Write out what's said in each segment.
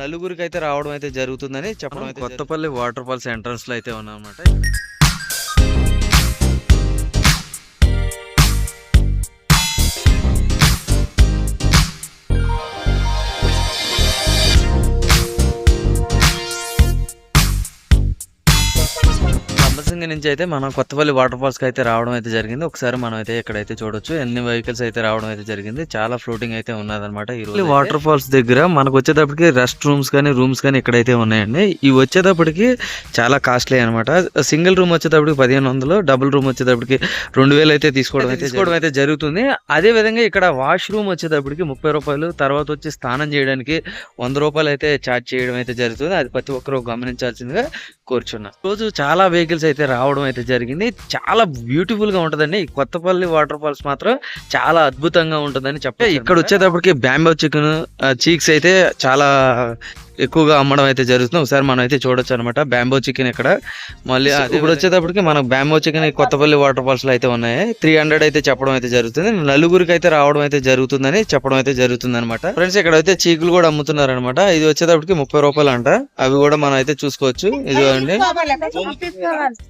నలుగురికి అయితే రావడం అయితే జరుగుతుందని చెప్పడం కొత్తపల్లి వాటర్ ఫాల్స్ ఎంట్రన్స్లో అయితే ఉన్నామన్నమాట. లంబసింగి నుంచి అయితే మనం కొత్తపల్లి వాటర్ ఫాల్స్కి అయితే రావడం అయితే జరిగింది. ఒకసారి మనం అయితే ఇక్కడైతే చూడొచ్చు ఎన్ని వెహికల్స్ అయితే రావడం అయితే జరిగింది. చాలా ఫ్లోటింగ్ అయితే ఉన్నదన్నమాట ఈ రోజు వాటర్ ఫాల్స్ దగ్గర మనకు వచ్చేటప్పటికి రెస్ట్ రూమ్స్ కానీ రూమ్స్ కానీ ఇక్కడైతే ఉన్నాయండి. ఇవి వచ్చేటప్పటికి చాలా కాస్ట్లీ అనమాట సింగిల్ రూమ్ వచ్చేటప్పటికి పదిహేను వందలు డబుల్ రూమ్ వచ్చేటప్పటికి రెండు వేలు అయితే తీసుకోవడం అయితే తీసుకోవడం అయితే జరుగుతుంది. అదే విధంగా ఇక్కడ వాష్ రూమ్ వచ్చేటప్పటికి ముప్పై రూపాయలు తర్వాత వచ్చి స్నానం చేయడానికి వంద రూపాయలు అయితే ఛార్జ్ చేయడం అయితే జరుగుతుంది. అది ప్రతి ఒక్కరూ గమనించాల్సిందిగా కోరుచున్నా. రోజు చాలా వెహికల్స్ అయితే రావడం అయితే జరిగింది. చాలా బ్యూటిఫుల్గా ఉంటదండి. కొత్తపల్లి వాటర్ ఫాల్స్ మాత్రం చాలా అద్భుతంగా ఉంటుందని చెప్పే ఇక్కడ వచ్చేటప్పటికి బ్యాంబో చికెన్ చీక్స్ అయితే చాలా ఎక్కువగా అమ్మడం అయితే జరుగుతుంది. ఒకసారి మనం అయితే చూడొచ్చు అనమాట బ్యాంబో చికెన్ ఇక్కడ. మళ్ళీ ఇప్పుడు వచ్చేటప్పటికి మనకు బ్యాంబో చికెన్ కొత్తపల్లి వాటర్ ఫాల్స్లో అయితే ఉన్నాయి. త్రీ హండ్రెడ్ అయితే చెప్పడం అయితే జరుగుతుంది. నలుగురికి అయితే రావడం అయితే జరుగుతుందని చెప్పడం అయితే జరుగుతుంది అనమాట ఫ్రెండ్స్ ఇక్కడ అయితే చీకులు కూడా అమ్ముతున్నారు అనమాట ఇది వచ్చేటప్పటికి ముప్పై రూపాయలు అంట. అవి కూడా మనం అయితే చూసుకోవచ్చు. ఇదిగోండి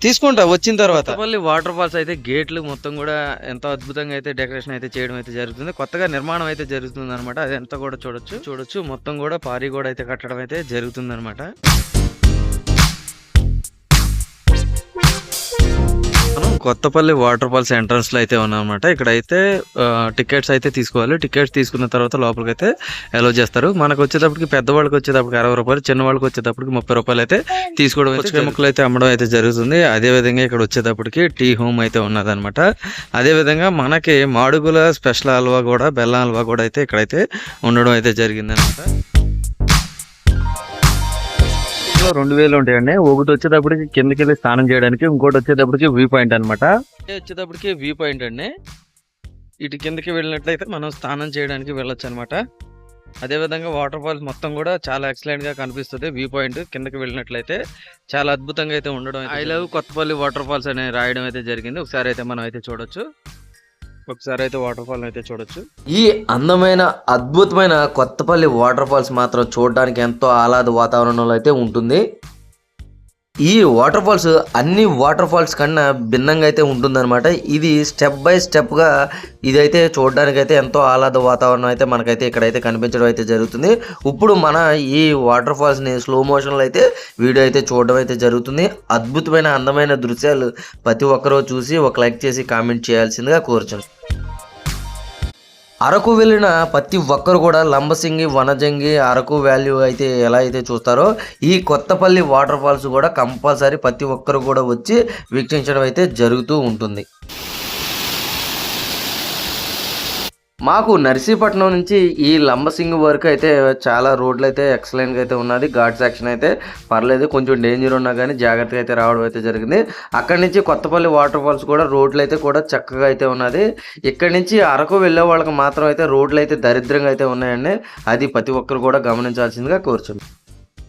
తీసుకుంటా వచ్చిన తర్వాత. కొత్తపల్లి వాటర్ ఫాల్స్ అయితే గేట్లు మొత్తం కూడా ఎంతో అద్భుతంగా అయితే డెకరేషన్ అయితే చేయడం అయితే జరుగుతుంది. కొత్తగా నిర్మాణం అయితే జరుగుతుంది అనమాట అది ఎంత కూడా చూడొచ్చు. చూడొచ్చు. మొత్తం కూడా పారి కూడా అయితే కట్టడం అయితే జరుగుతుంది అనమాట మనం కొత్తపల్లి వాటర్ ఫాల్స్ ఎంట్రన్స్లో అయితే ఉన్నాం అనమాట ఇక్కడ అయితే టికెట్స్ అయితే తీసుకోవాలి. టికెట్స్ తీసుకున్న తర్వాత లోపలికి అయితే అలో చేస్తారు. మనకు వచ్చేటప్పటికి పెద్దవాళ్ళకి వచ్చేటప్పటికి అరవై రూపాయలు చిన్న వాళ్ళకి వచ్చేటప్పటికి ముప్పై రూపాయలు అయితే తీసుకోవడం అయితే ముక్కలు అయితే అమ్మడం అయితే జరుగుతుంది. అదే విధంగా ఇక్కడ వచ్చేటప్పటికి టీ హోమ్ అయితే ఉన్నదన్నమాట. అదే విధంగా మనకి మాడుగుల స్పెషల్ హల్వా కూడా బెల్లం హల్వా కూడా అయితే ఇక్కడైతే ఉండడం అయితే జరిగింది ఇందులో రెండు వేలు ఉంటాయండి. ఒకటి వచ్చేటప్పటికి కిందకి వెళ్ళి స్నానం చేయడానికి ఇంకోటి వచ్చేటప్పటికి వ్యూ పాయింట్ అనమాట వచ్చేటప్పటికి వ్యూ పాయింట్ అండి. ఇటు కిందకి వెళ్ళినట్లయితే మనం స్నానం చేయడానికి వెళ్ళొచ్చు అనమాట అదే విధంగా వాటర్ ఫాల్స్ మొత్తం కూడా చాలా ఎక్సలెంట్గా కనిపిస్తుంది. వ్యూ పాయింట్ కిందకి వెళ్ళినట్లయితే చాలా అద్భుతంగా అయితే ఉండడం I love Kothapalli water falls అని రాయడం అయితే జరిగింది. ఒకసారి అయితే మనం అయితే చూడొచ్చు. ఒకసారి అయితే వాటర్ ఫాల్ అయితే చూడొచ్చు. ఈ అందమైన అద్భుతమైన కొత్తపల్లి వాటర్ ఫాల్స్ మాత్రం చూడడానికి ఎంతో ఆహ్లాద వాతావరణంలో అయితే ఉంటుంది. ఈ వాటర్ ఫాల్స్ అన్ని వాటర్ ఫాల్స్ కన్నా భిన్నంగా అయితే ఉంటుందన్నమాట. ఇది స్టెప్ బై స్టెప్గా ఇదైతే చూడడానికైతే ఎంతో ఆహ్లాద వాతావరణం అయితే మనకైతే ఇక్కడైతే కనిపించడం అయితే జరుగుతుంది. ఇప్పుడు మన ఈ వాటర్ ఫాల్స్ని స్లో మోషన్లో అయితే వీడియో అయితే చూడడం అయితే జరుగుతుంది. అద్భుతమైన అందమైన దృశ్యాలు ప్రతి ఒక్కరూ చూసి ఒక లైక్ చేసి కామెంట్ చేయాల్సిందిగా కోరుచున్నాను అరకు వెళ్ళిన ప్రతి ఒక్కరు కూడా లంబసింగి వనజంగి అరకు వాల్యూ అయితే ఎలా అయితే చూస్తారో ఈ కొత్తపల్లి వాటర్ ఫాల్స్ కూడా కంపల్సరీ ప్రతి ఒక్కరు కూడా వచ్చి వీక్షించడం అయితే జరుగుతూ ఉంటుంది. మాకు నర్సీపట్నం నుంచి ఈ లంబసింగి వరకు అయితే చాలా రోడ్లు అయితే ఎక్సలెంట్గా అయితే ఉన్నది. ఘాట్ సెక్షన్ అయితే పర్లేదు కొంచెం డేంజర్ ఉన్నా కానీ జాగ్రత్తగా అయితే రావడం అయితే జరిగింది. అక్కడి నుంచి కొత్తపల్లి వాటర్ ఫాల్స్ కూడా రోడ్లు అయితే కూడా చక్కగా అయితే ఉన్నది. ఇక్కడి నుంచి అరకు వెళ్ళే వాళ్ళకి మాత్రం అయితే రోడ్లు అయితే దరిద్రంగా అయితే ఉన్నాయండి. అది ప్రతి ఒక్కరు కూడా గమనించాల్సిందిగా కోరుచున్నాను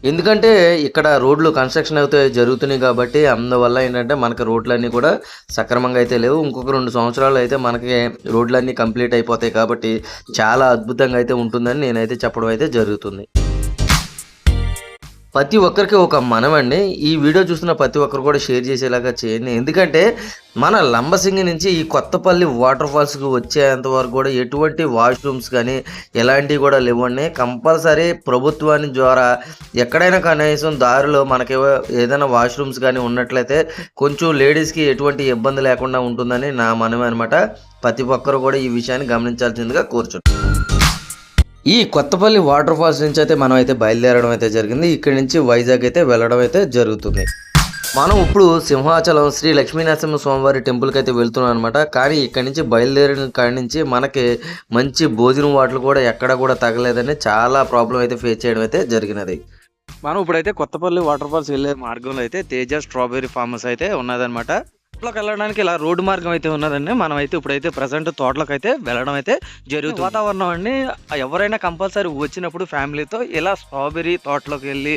ఎందుకంటే ఇక్కడ రోడ్లు కన్స్ట్రక్షన్ అయితే జరుగుతున్నాయి కాబట్టి అందువల్ల ఏంటంటే మనకి రోడ్లన్నీ కూడా సక్రమంగా అయితే లేవు. ఇంకొక రెండు సంవత్సరాలు అయితే మనకి రోడ్లన్నీ కంప్లీట్ అయిపోతాయి కాబట్టి చాలా అద్భుతంగా అయితే ఉంటుందని నేనైతే చెప్పడం అయితే జరుగుతుంది. ప్రతి ఒక్కరికి ఒక మనమండి. ఈ వీడియో చూస్తున్న ప్రతి ఒక్కరు కూడా షేర్ చేసేలాగా చేయండి. ఎందుకంటే మన లంబసింగి నుంచి ఈ కొత్తపల్లి వాటర్ ఫాల్స్కి వచ్చేంత వరకు కూడా ఎటువంటి వాష్రూమ్స్ కానీ ఎలాంటివి కూడా లేవండి. కంపల్సరీ ప్రభుత్వాన్ని ద్వారా ఎక్కడైనా కనీసం దారిలో మనకి ఏదైనా వాష్రూమ్స్ కానీ ఉన్నట్లయితే కొంచెం లేడీస్కి ఎటువంటి ఇబ్బంది లేకుండా ఉంటుందని నా మనమే అనమాట ప్రతి ఒక్కరు కూడా ఈ విషయాన్ని గమనించాల్సిందిగా కోరుచున్నాను ఈ కొత్తపల్లి వాటర్ ఫాల్స్ నుంచి అయితే మనం అయితే బయలుదేరడం అయితే జరిగింది. ఇక్కడి నుంచి వైజాగ్ అయితే వెళ్ళడం అయితే జరుగుతుంది. మనం ఇప్పుడు సింహాచలం శ్రీ లక్ష్మీనరసింహ స్వామివారి టెంపుల్కి అయితే వెళ్తున్నాం అనమాట కానీ ఇక్కడి నుంచి బయలుదేరిన కాడి నుంచి మనకి మంచి భోజనం వాటిలు కూడా ఎక్కడ కూడా తగలేదని చాలా ప్రాబ్లం అయితే ఫేస్ చేయడం అయితే జరిగినది. మనం ఇప్పుడైతే కొత్తపల్లి వాటర్ ఫాల్స్ వెళ్ళే మార్గంలో అయితే తేజ స్ట్రాబెర్రీ ఫార్మస్ అయితే ఉన్నదన్నమాట. తోటలోకి వెళ్ళడానికి ఇలా రోడ్డు మార్గం అయితే ఉన్నదండి. మనం అయితే ఇప్పుడైతే ప్రజెంట్ తోటలోకి అయితే వెళ్ళడం అయితే జరుగుతుంది. వాతావరణం అండి ఎవరైనా కంపల్సరీ వచ్చినప్పుడు ఫ్యామిలీతో ఇలా స్ట్రాబెర్రీ తోటలోకి వెళ్ళి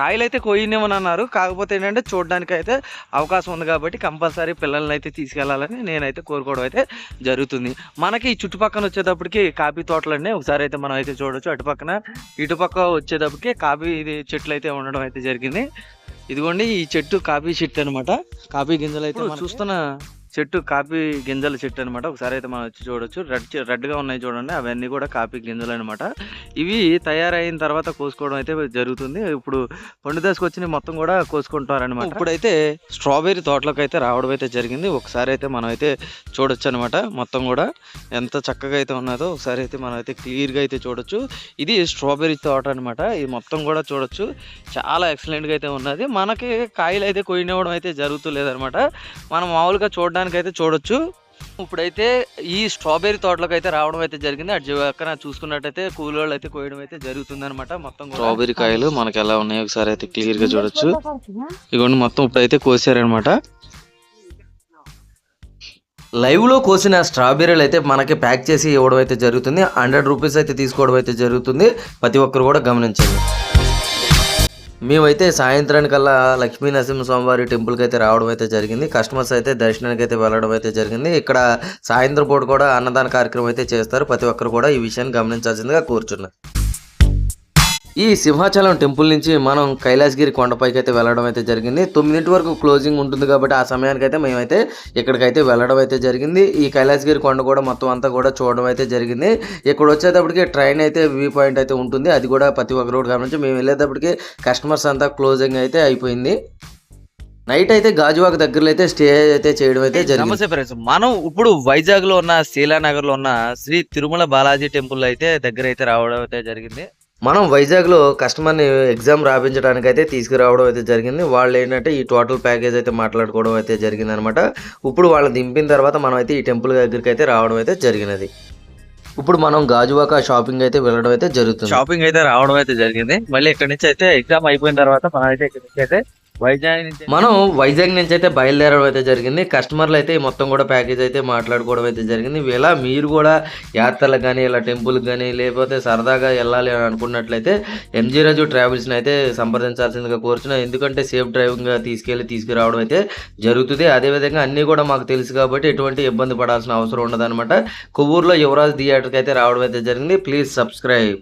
కాయలు అయితే కోయనివ్వని అన్నారు కాకపోతే ఏంటంటే చూడడానికి అయితే అవకాశం ఉంది కాబట్టి కంపల్సరీ పిల్లల్ని అయితే తీసుకెళ్ళాలని నేనైతే కోరుకోవడం అయితే జరుగుతుంది. మనకి ఈ చుట్టుపక్కల వచ్చేటప్పటికి కాఫీ తోటలన్నీ ఒకసారి అయితే మనం అయితే చూడొచ్చు. అటుపక్కన ఇటుపక్క వచ్చేటప్పటికి కాఫీ చెట్లు అయితే ఉండడం అయితే జరిగింది. ఇదిగోండి ఈ చెట్టు కాఫీ చెట్టు అనమాట కాఫీ గింజలు అయితే చూస్తున్న చెట్టు కాఫీ గింజల చెట్టు అనమాట ఒకసారి అయితే మనం వచ్చి చూడొచ్చు. రెడ్ చె- ఉన్నాయి చూడండి. అవన్నీ కూడా కాఫీ గింజలు అనమాట ఇవి తయారైన తర్వాత కోసుకోవడం అయితే జరుగుతుంది. ఇప్పుడు పండు దశకు వచ్చిన మొత్తం కూడా కోసుకుంటారనమాట ఇప్పుడైతే స్ట్రాబెర్రీ తోటలోకి అయితే రావడం అయితే జరిగింది. ఒకసారి అయితే మనం అయితే చూడొచ్చు అనమాట మొత్తం కూడా ఎంత చక్కగా అయితే ఉన్నదో ఒకసారి అయితే మనం అయితే క్లియర్గా అయితే చూడొచ్చు. ఇది స్ట్రాబెర్రీ తోట అనమాట ఇది మొత్తం కూడా చూడొచ్చు. చాలా ఎక్సలెంట్గా అయితే ఉన్నది. మనకి కాయలు అయితే కొయ్యనివ్వడం అయితే జరుగుతులేదన్నమాట మనం మామూలుగా చూడడానికి అయితే చూడొచ్చు. ఇప్పుడైతే ఈ స్ట్రాబెర్రీ తోటలోకి అయితే రావడం అయితే జరిగింది. అటు పక్కన చూసుకున్నట్టయితే కూలోళ్ళు అయితే కోయడం అయితే జరుగుతుంది అనమాట మొత్తం స్ట్రాబెర్రీ కాయలు మనకి ఎలా ఉన్నాయో ఒకసారి అయితే క్లియర్గా చూడొచ్చు. ఇదిగోండి మొత్తం ఇప్పుడైతే కోసారనమాట లైవ్లో కోసిన స్ట్రాబెర్రీలు అయితే మనకి ప్యాక్ చేసి ఇవ్వడం అయితే జరుగుతుంది. హండ్రెడ్ రూపీస్ అయితే తీసుకోవడం అయితే జరుగుతుంది. ప్రతి ఒక్కరు కూడా గమనించండి. మేమైతే సాయంత్రానికల్లా లక్ష్మీ నరసింహస్వామివారి టెంపుల్కి అయితే రావడం అయితే జరిగింది. కస్టమర్స్ అయితే దర్శనానికి అయితే వెళ్ళడం అయితే జరిగింది. ఇక్కడ సాయంత్రం పూట కూడా అన్నదాన కార్యక్రమం అయితే చేస్తారు. ప్రతి ఒక్కరు కూడా ఈ విషయాన్ని గమనించాల్సిందిగా కూర్చున్నారు ఈ సింహాచలం టెంపుల్ నుంచి మనం కైలాసగిరి కొండపైకి అయితే వెళ్ళడం అయితే జరిగింది. తొమ్మిదింటి వరకు క్లోజింగ్ ఉంటుంది కాబట్టి ఆ సమయానికి అయితే మేమైతే ఇక్కడికైతే వెళ్ళడం అయితే జరిగింది. ఈ కైలాసగిరి కొండ కూడా మొత్తం అంతా కూడా చూడడం అయితే జరిగింది. ఇక్కడ వచ్చేటప్పటికి ట్రైన్ అయితే వ్యూ పాయింట్ అయితే ఉంటుంది. అది కూడా ప్రతి ఒక్కరు కూడా గమనించి మేము వెళ్ళేటప్పటికి కస్టమర్స్ అంతా క్లోజింగ్ అయితే అయిపోయింది. నైట్ అయితే గాజువాక దగ్గరలో అయితే స్టే అయితే చేయడం అయితే జరిగింది. నమస్తే ఫ్రెండ్స్. మనం ఇప్పుడు వైజాగ్లో ఉన్న శీలానగర్లో ఉన్న శ్రీ తిరుమల బాలాజీ టెంపుల్ అయితే దగ్గర అయితే రావడం అయితే జరిగింది. మనం వైజాగ్లో కస్టమర్ని ఎగ్జామ్ రాపించడానికి అయితే తీసుకురావడం అయితే జరిగింది. వాళ్ళు ఏంటంటే ఈ టోటల్ ప్యాకేజ్ అయితే మాట్లాడుకోవడం అయితే జరిగింది అనమాట ఇప్పుడు వాళ్ళని దింపిన తర్వాత మనం అయితే ఈ టెంపుల్ దగ్గరికి అయితే రావడం అయితే జరిగినది. ఇప్పుడు మనం గాజువాక షాపింగ్ అయితే వెళ్ళడం అయితే జరుగుతుంది. షాపింగ్ అయితే రావడం అయితే జరిగింది. మళ్ళీ ఇక్కడ నుంచి అయితే ఎగ్జామ్ అయిపోయిన తర్వాత మనం అయితే ఇక్కడ నుంచి అయితే వైజాగ్ నుంచి మనం వైజాగ్ నుంచి అయితే బయలుదేరడం అయితే జరిగింది. కస్టమర్లు అయితే మొత్తం కూడా ప్యాకేజ్ అయితే మాట్లాడుకోవడం అయితే జరిగింది. ఇలా మీరు కూడా యాత్రలకు కానీ ఇలా టెంపుల్కి కానీ లేకపోతే సరదాగా వెళ్ళాలి అని అనుకున్నట్లయితే ఎంజీ రాజు ట్రావెల్స్ని అయితే సంప్రదించాల్సిందిగా కోరుచున్నాం. ఎందుకంటే సేఫ్ డ్రైవింగ్గా తీసుకెళ్ళి తీసుకురావడం అయితే జరుగుతుంది. అదేవిధంగా అన్నీ కూడా మాకు తెలుసు కాబట్టి ఎటువంటి ఇబ్బంది పడాల్సిన అవసరం ఉండదన్నమాట. కొవ్వూరులో యువరాజ్ థియేటర్కి అయితే రావడం అయితే జరిగింది. Please subscribe.